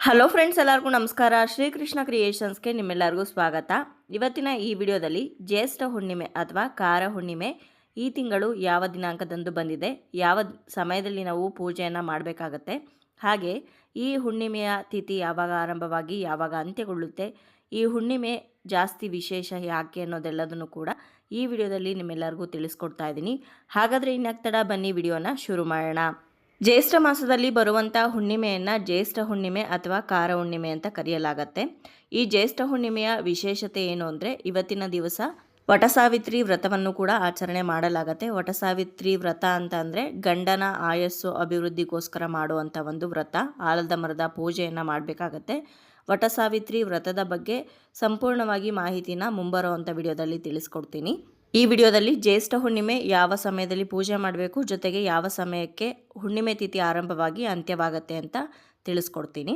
Hello friends, ಎಲ್ಲರಿಗೂ ನಮಸ್ಕಾರ. ಶ್ರೀಕೃಷ್ಣ ಕ್ರಿಯೇಷನ್ಸ್ಗೆ ನಿಮ್ಮೆಲ್ಲರಿಗೂ ಸ್ವಾಗತ. ಇವತ್ತಿನ ಈ ವಿಡಿಯೋದಲ್ಲಿ ಜ್ಯೇಷ್ಠ ಹುಣ್ಣಿಮೆ ಅಥವಾ ಕಾರ ಹುಣ್ಣಿಮೆ ಈ ತಿಂಗಳು ಯಾವ ದಿನಾಂಕದಂದು ಬಂದಿದೆ, ಯಾವ ಸಮಯದಲ್ಲಿ ನಾವು ಪೂಜೆಯನ್ನು ಮಾಡಬೇಕಾಗತ್ತೆ, ಹಾಗೆ ಈ ಹುಣ್ಣಿಮೆಯ ತಿಥಿ ಯಾವಾಗ ಆರಂಭವಾಗಿ ಯಾವಾಗ ಅಂತ್ಯಗೊಳ್ಳುತ್ತೆ, ಈ ಹುಣ್ಣಿಮೆ ಜಾಸ್ತಿ ವಿಶೇಷ ಯಾಕೆ ಅನ್ನೋದೆಲ್ಲದನ್ನು ಕೂಡ ಈ ವಿಡಿಯೋದಲ್ಲಿ ನಿಮ್ಮೆಲ್ಲರಿಗೂ ತಿಳಿಸ್ಕೊಡ್ತಾ ಇದ್ದೀನಿ. ಹಾಗಾದರೆ ಇನ್ನಾಗ್ತಡ ಬನ್ನಿ, ವಿಡಿಯೋನ ಶುರು ಮಾಡೋಣ. ಜ್ಯೇಷ್ಠ ಮಾಸದಲ್ಲಿ ಬರುವಂಥ ಹುಣ್ಣಿಮೆಯನ್ನು ಜ್ಯೇಷ್ಠ ಹುಣ್ಣಿಮೆ ಅಥವಾ ಕಾರ ಹುಣ್ಣಿಮೆ ಅಂತ ಕರೆಯಲಾಗತ್ತೆ. ಈ ಜ್ಯೇಷ್ಠ ಹುಣ್ಣಿಮೆಯ ವಿಶೇಷತೆ ಏನು ಅಂದರೆ ಇವತ್ತಿನ ದಿವಸ ವಟಸಾವಿತ್ರಿ ವ್ರತವನ್ನು ಕೂಡ ಆಚರಣೆ ಮಾಡಲಾಗತ್ತೆ. ವಟಸಾವಿತ್ರಿ ವ್ರತ ಅಂತ ಅಂದರೆ ಗಂಡನ ಆಯಸ್ಸು ಅಭಿವೃದ್ಧಿಗೋಸ್ಕರ ಮಾಡುವಂಥ ಒಂದು ವ್ರತ. ಆಲದ ಮರದ ಪೂಜೆಯನ್ನು ಮಾಡಬೇಕಾಗತ್ತೆ. ವಟಸಾವಿತ್ರಿ ವ್ರತದ ಬಗ್ಗೆ ಸಂಪೂರ್ಣವಾಗಿ ಮಾಹಿತಿನ ಮುಂಬರುವಂಥ ವಿಡಿಯೋದಲ್ಲಿ ತಿಳಿಸ್ಕೊಡ್ತೀನಿ. ಈ ವಿಡಿಯೋದಲ್ಲಿ ಜ್ಯೇಷ್ಠ ಹುಣ್ಣಿಮೆ ಯಾವ ಸಮಯದಲ್ಲಿ ಪೂಜೆ ಮಾಡಬೇಕು, ಜೊತೆಗೆ ಯಾವ ಸಮಯಕ್ಕೆ ಹುಣ್ಣಿಮೆ ತಿಥಿ ಆರಂಭವಾಗಿ ಅಂತ್ಯವಾಗತ್ತೆ ಅಂತ ತಿಳಿಸ್ಕೊಡ್ತೀನಿ.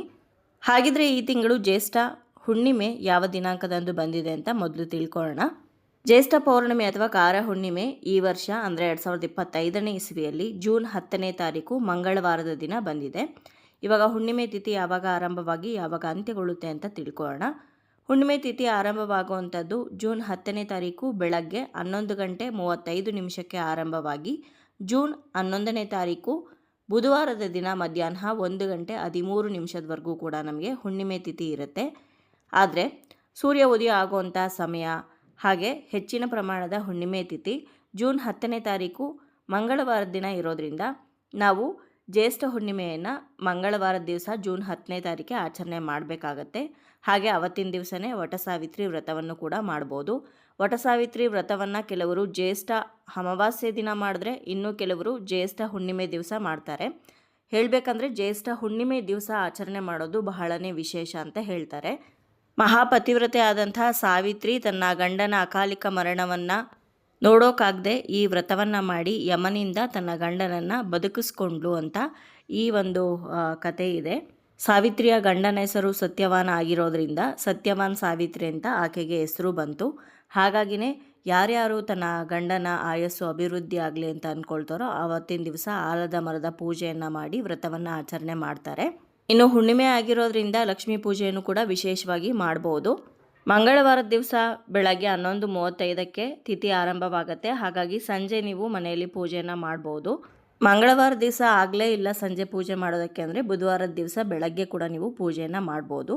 ಹಾಗಿದ್ರೆ ಈ ತಿಂಗಳು ಜ್ಯೇಷ್ಠ ಹುಣ್ಣಿಮೆ ಯಾವ ದಿನಾಂಕದಂದು ಬಂದಿದೆ ಅಂತ ಮೊದಲು ತಿಳ್ಕೊಳ್ಳೋಣ. ಜ್ಯೇಷ್ಠ ಪೌರ್ಣಿಮೆ ಅಥವಾ ಕಾರ ಹುಣ್ಣಿಮೆ ಈ ವರ್ಷ ಅಂದರೆ ಎರಡು ಸಾವಿರದ ಇಪ್ಪತ್ತೈದನೇ ಇಸವಿಯಲ್ಲಿ ಜೂನ್ ಹತ್ತನೇ ತಾರೀಕು ಮಂಗಳವಾರದ ದಿನ ಬಂದಿದೆ. ಇವಾಗ ಹುಣ್ಣಿಮೆ ತಿಥಿ ಯಾವಾಗ ಆರಂಭವಾಗಿ ಯಾವಾಗ ಅಂತ್ಯಗೊಳ್ಳುತ್ತೆ ಅಂತ ತಿಳ್ಕೊಳ್ಳೋಣ. ಹುಣ್ಣಿಮೆ ತಿಥಿ ಆರಂಭವಾಗುವಂಥದ್ದು ಜೂನ್ ಹತ್ತನೇ ತಾರೀಕು ಬೆಳಗ್ಗೆ ಹನ್ನೊಂದು ಗಂಟೆ ಮೂವತ್ತೈದು ನಿಮಿಷಕ್ಕೆ ಆರಂಭವಾಗಿ ಜೂನ್ ಹನ್ನೊಂದನೇ ತಾರೀಕು ಬುಧವಾರದ ದಿನ ಮಧ್ಯಾಹ್ನ ಒಂದು ಗಂಟೆ ಹದಿಮೂರು ನಿಮಿಷದವರೆಗೂ ಕೂಡ ನಮಗೆ ಹುಣ್ಣಿಮೆ ತಿಥಿ ಇರುತ್ತೆ. ಆದರೆ ಸೂರ್ಯ ಉದಯ ಆಗುವಂಥ ಸಮಯ, ಹಾಗೆ ಹೆಚ್ಚಿನ ಪ್ರಮಾಣದ ಹುಣ್ಣಿಮೆ ತಿಥಿ ಜೂನ್ ಹತ್ತನೇ ತಾರೀಕು ಮಂಗಳವಾರದ ದಿನ ಇರೋದರಿಂದ ನಾವು ಜ್ಯೇಷ್ಠ ಹುಣ್ಣಿಮೆಯನ್ನು ಮಂಗಳವಾರದ ದಿವಸ ಜೂನ್ ಹತ್ತನೇ ತಾರೀಕೆ ಆಚರಣೆ ಮಾಡಬೇಕಾಗತ್ತೆ. ಹಾಗೆ ಅವತ್ತಿನ ದಿವಸನೇ ವಟಸಾವಿತ್ರಿ ವ್ರತವನ್ನು ಕೂಡ ಮಾಡ್ಬೋದು. ವಟಸಾವಿತ್ರಿ ವ್ರತವನ್ನು ಕೆಲವರು ಜ್ಯೇಷ್ಠ ಅಮಾವಾಸ್ಯೆ ದಿನ ಮಾಡಿದ್ರೆ ಇನ್ನು ಕೆಲವರು ಜ್ಯೇಷ್ಠ ಹುಣ್ಣಿಮೆ ದಿವಸ ಮಾಡ್ತಾರೆ. ಹೇಳಬೇಕಂದ್ರೆ ಜ್ಯೇಷ್ಠ ಹುಣ್ಣಿಮೆ ದಿವಸ ಆಚರಣೆ ಮಾಡೋದು ಬಹಳನೇ ವಿಶೇಷ ಅಂತ ಹೇಳ್ತಾರೆ. ಮಹಾಪತಿವ್ರತೆ ಆದಂತಹ ಸಾವಿತ್ರಿ ತನ್ನ ಗಂಡನ ಅಕಾಲಿಕ ಮರಣವನ್ನು ನೋಡೋಕ್ಕಾಗದೆ ಈ ವ್ರತವನ್ನು ಮಾಡಿ ಯಮನಿಂದ ತನ್ನ ಗಂಡನನ್ನು ಬದುಕಿಸ್ಕೊಂಡ್ಲು ಅಂತ ಈ ಒಂದು ಕತೆ ಇದೆ. ಸಾವಿತ್ರಿಯ ಗಂಡನ ಹೆಸರು ಸತ್ಯವಾನ್ ಆಗಿರೋದ್ರಿಂದ ಸತ್ಯವಾನ್ ಸಾವಿತ್ರಿ ಅಂತ ಆಕೆಗೆ ಹೆಸರು ಬಂತು. ಹಾಗಾಗಿನೇ ಯಾರ್ಯಾರು ತನ್ನ ಗಂಡನ ಆಯಸ್ಸು ಅಭಿವೃದ್ಧಿ ಆಗಲಿ ಅಂತ ಅಂದ್ಕೊಳ್ತಾರೋ ಆವತ್ತಿನ ದಿವಸ ಆಲದ ಮರದ ಪೂಜೆಯನ್ನು ಮಾಡಿ ವ್ರತವನ್ನು ಆಚರಣೆ ಮಾಡ್ತಾರೆ. ಇನ್ನು ಹುಣ್ಣಿಮೆ ಆಗಿರೋದ್ರಿಂದ ಲಕ್ಷ್ಮೀ ಪೂಜೆಯನ್ನು ಕೂಡ ವಿಶೇಷವಾಗಿ ಮಾಡ್ಬೋದು. ಮಂಗಳವಾರದ ದಿವಸ ಬೆಳಗ್ಗೆ ಹನ್ನೊಂದು ಮೂವತ್ತೈದಕ್ಕೆ ತಿಥಿ ಆರಂಭವಾಗುತ್ತೆ. ಹಾಗಾಗಿ ಸಂಜೆ ನೀವು ಮನೆಯಲ್ಲಿ ಪೂಜೆಯನ್ನು ಮಾಡ್ಬೋದು. ಮಂಗಳವಾರ ದಿವಸ ಆಗಲೇ ಇಲ್ಲ ಸಂಜೆ ಪೂಜೆ ಮಾಡೋದಕ್ಕೆ ಅಂದರೆ ಬುಧವಾರದ ದಿವಸ ಬೆಳಗ್ಗೆ ಕೂಡ ನೀವು ಪೂಜೆಯನ್ನು ಮಾಡ್ಬೋದು.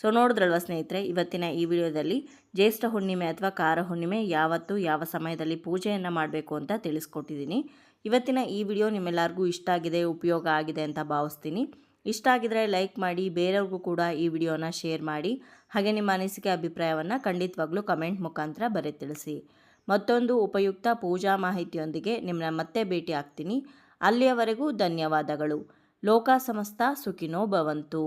ಸೊ ನೋಡಿದ್ರಲ್ವ ಸ್ನೇಹಿತರೆ, ಇವತ್ತಿನ ಈ ವಿಡಿಯೋದಲ್ಲಿ ಜ್ಯೇಷ್ಠ ಹುಣ್ಣಿಮೆ ಅಥವಾ ಕಾರ ಹುಣ್ಣಿಮೆ ಯಾವತ್ತು, ಯಾವ ಸಮಯದಲ್ಲಿ ಪೂಜೆಯನ್ನು ಮಾಡಬೇಕು ಅಂತ ತಿಳಿಸ್ಕೊಟ್ಟಿದ್ದೀನಿ. ಇವತ್ತಿನ ಈ ವಿಡಿಯೋ ನಿಮ್ಮೆಲ್ಲರಿಗೂ ಇಷ್ಟ ಆಗಿದೆ, ಉಪಯೋಗ ಆಗಿದೆ ಅಂತ ಭಾವಿಸ್ತೀನಿ. ಇಷ್ಟ ಆಗಿದ್ರೆ ಲೈಕ್ ಮಾಡಿ, ಬೇರೆಯವ್ರಿಗೂ ಕೂಡ ಈ ವಿಡಿಯೋನ ಶೇರ್ ಮಾಡಿ, ಹಾಗೆ ನಿಮ್ಮ ಅನಿಸಿಕೆ, ಅಭಿಪ್ರಾಯವನ್ನು ಖಂಡಿತವಾಗ್ಲೂ ಕಮೆಂಟ್ ಮುಖಾಂತರ ಬರೆ ತಿಳಿಸಿ. ಮತ್ತೊಂದು ಉಪಯುಕ್ತ ಪೂಜಾ ಮಾಹಿತಿಯೊಂದಿಗೆ ನಿಮ್ಮನ್ನ ಮತ್ತೆ ಭೇಟಿ ಆಗ್ತೀನಿ. ಅಲ್ಲಿಯವರೆಗೂ ಧನ್ಯವಾದಗಳು. ಲೋಕ ಸಮಸ್ತ, ಸುಖಿನೋ ಭವಂತು.